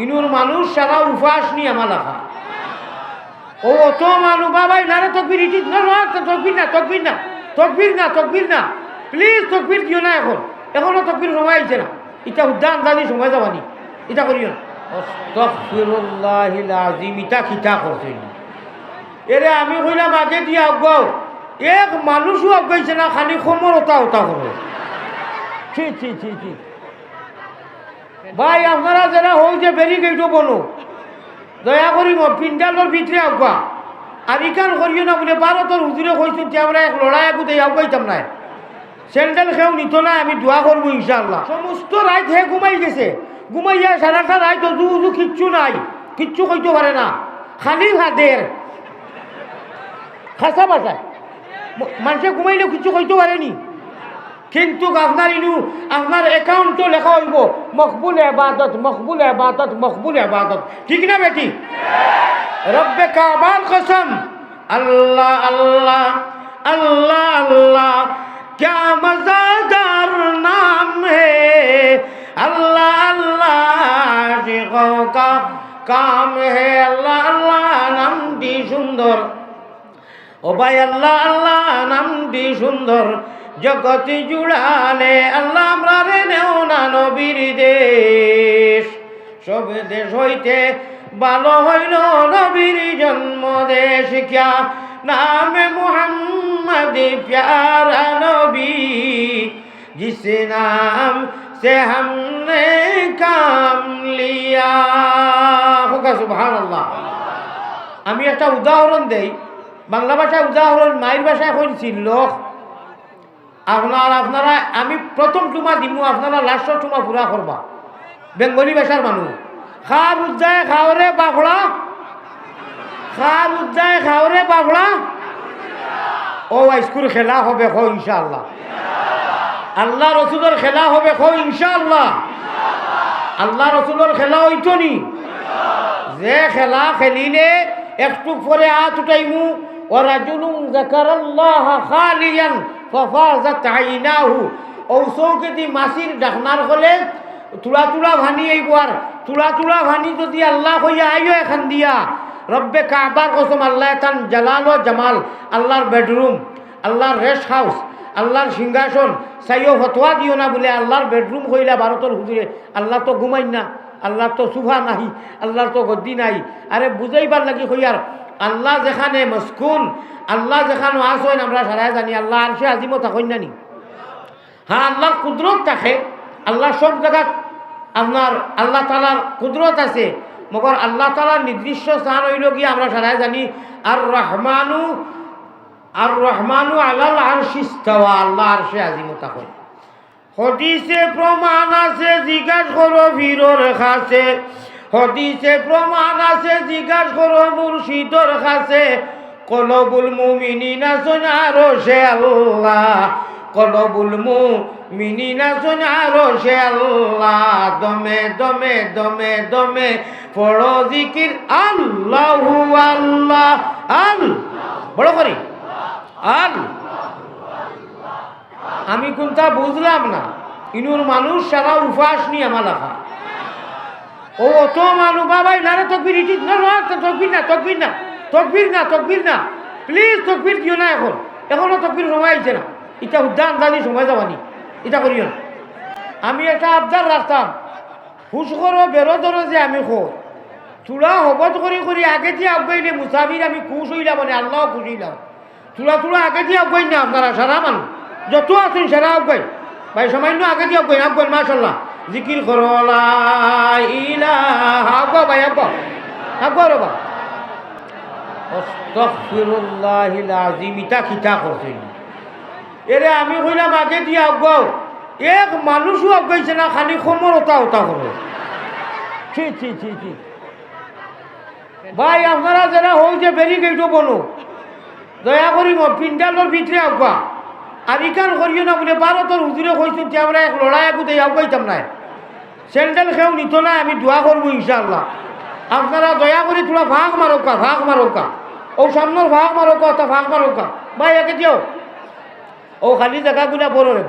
ইনুর মানুষ সারা উপাস নি আমার লেখা ও অত মানুষ বাবাই, না রে, তকবির ইটি না না তকবির না তকবির না তকবির না তকবির না। প্লিজ, তকবির দিও না এখন। এখনও তকবির সময় আইছে না। ইটা উদ্যান দানি সময় যাবানি ইটা করিও না। আজিম ইটা খিতা করছে এরে আমি কইলাম, আগে দিয়ে এক মানুষও আগাইছে না, খালি সমর ওটা ওটা করো। ছি ছি ঠিক ছি। ভাই, আপনারা যারা হই যে বনো দয়া করি পিন্ডালোর ভিতরে আগুয়া আর ইকান করিও না বলে ভারতের হুজুরে কইছেন যে আমরা এক লড়াই আগুতে আগাইতাম না স্যান্ডেল খেয়েও নিত না আমি দোয়া করব ইনশাল্লাহ সমস্ত রাত হে ঘুমাই গেছে। ঘুমাইয়া সারাটা রাত উজু উজু কিচ্ছু নাই। কিচ্ছু কইতে পারে না। খালি ভাদের খাসা বাসায় মানুষে ঘুমাইলে কিছু কইতে পারেনি কিন্তু আপনার ইনু আপনার অ্যাকাউন্টও লেখা হইব মকবুল এবাদত মকবুল এবাদত মকবুল এবাদত ঠিক না বেটি রব্বে কাবার কসম আল্লাহ আল্লাহ আল্লাহ আল্লাহ क्या मजादार नाम है अल्लाह अल्लाह आशिकों का काम है अल्लाह अल्लाह নামটি সুন্দর ও ভাই আল্লাহ আল্লাহ নামটি সুন্দর জগতি জুড়ালে আল্লাহ আমরা রে নেও না নবীর দেশ সব দেশ হইতে ভালো হইল নবীর জন্ম দেশ ক্যা নামে মোহাম্মদ প্যারা নবী जिस नाम से हमने काम लिया होगा सुभान अल्लाह আমি একটা উদাহরণ দেই বাংলা ভাষায় উদাহরণ, মায়ের ভাষায় হয়েছিল লোক আপনার আপনারা আমি প্রথম টুমা দিমু, আপনারা লাস্ট টুমা পুরা করবা বেঙ্গলি ভাষার মানুষ খার উজ্জায় খাওরে বাফড়া খার উজ্জায় খাওরে বাফড়া ও স্কুল খেলা হবে খো, ইনশাআল্লাহ। আল্লাহ রসুলের খেলা হবে খো, ইনশাআল্লাহ। আল্লাহ রসুলের খেলা হইতো নি? যে খেলা খেলিলে একটু পরে হাত উঠাইমু ও রাজুলুম জাকারাল্লাহ খালিয়ান ফাফাজাত আইনাহু। ঔষৌকেদি মাছির ডাকনার হলে তুলা তুলা ভানি আইব আর, তুলা তুলা ভানি যদি আল্লাহ হইয়া আইও এখান দিয়া। রব্বে কাবার কসম আল্লাহ তান জালাল ও জামাল, আল্লাহর বেডরুম, আল্লাহর রেস্ট হাউস, আল্লাহর সিংহাসন সাইও ফতোয়া দিও না বলে আল্লাহর বেডরুম হইলা ভারতের হুজুরে, আল্লাহ তো ঘুমাই না। আল্লাহর তো সুফা নাই আল্লাহর তো গদ্দি নাই আরে বুঝাইবার লাগি হইয়ার, আল্লাহ যেখানে মস্কুন, আল্লাহ যেখানে আসেন আমরা সারাই জানি, আল্লাহ আর সে আজিমও থাকেন নানি হ্যাঁ আল্লাহর কুদরত থাকে, আল্লাহ সব জায়গা আপনার আল্লাহ তালার কুদরত আছে, মগর আল্লাহ তালার নির্দিষ্ট স্থান হইল গিয়ে আমরা সারাই জানি আর রহমানু আর রহমানু আল্লাহ আর শিস্তাওয়া আল্লাহ আর সে আজিমও থাকেন। হদিসে প্রমাণ আছে, জিজ্ঞাস করো ভিড়র কাছে। হদিসে প্রমাণ আছে, জিজ্ঞাস করো মুর্শিদর কাছে। কলবুল মুমিনিনা সোনারো সে আল্লাহ, কলবুল মুমিনিনা সোনারো সে আল্লাহ। দমে দমে দমে দমে, পড়ো জিকির। আল্লাহু আল্লাহ আল বড় করি। আল আমি কোনটা বুঝলাম না। ইনুর মানুষ সারা উপাস নি আমার লেখা ও অত মানুষ বাবাই, না রে তকবির ইটি না তকবির না তকবির না তকবির না তকবির না। প্লিজ তকবির দিও না এখন। এখনও তকবির সময় আইছে না। এটা উদ্যান দানি সময় যাবানি। এটা করিও না। আমি একটা আবদার রাখতাম। হুশ করো, বেরো ধরো যে আমি খো চূড়া হবত করি করি আগে দিয়ে আগাইলে মুসাফির, আমি খুশ হইলাম মানে আল্লাহ খুশ হইলাম। চূড়া চূড়া আগে দিয়ে আগাই না আপনারা সারা মানুষ। যত আছেন সেরা আগাই ভাই, সামান্য আগে দিয়ে আগাই আগাই মাশাল্লাহ জিকির করো, লা ইলাহা। আগো ভাই আগো আগো রবা এরে, আমি কইলাম আগে দিয়ে আগাও এক মানুষও আগাইছে না, খালি সমর ওটা ওটা করো ভাই, আপনারা যারা হই যে ব্যারিকেডও বনো, দয়া করি পিন্ডালোর ভিতরে আগুয়া আর ইকান করিও না বলে ভারতের হুজুরে কইছেন যে আমরা এক লড়াই আগুতে কইতাম না স্যান্ডেল খেয়েও নিত না, আমি দোয়া করব ইনশাআল্লাহ। আপনারা দয়া করে তোলা ভাগ মারোকা ভাগ মারোকা ও সামনের ভাগ মারোকা তা ভাগ মারোকা ভাই, একে দিও ও খালি জায়গাগুলা বড় রে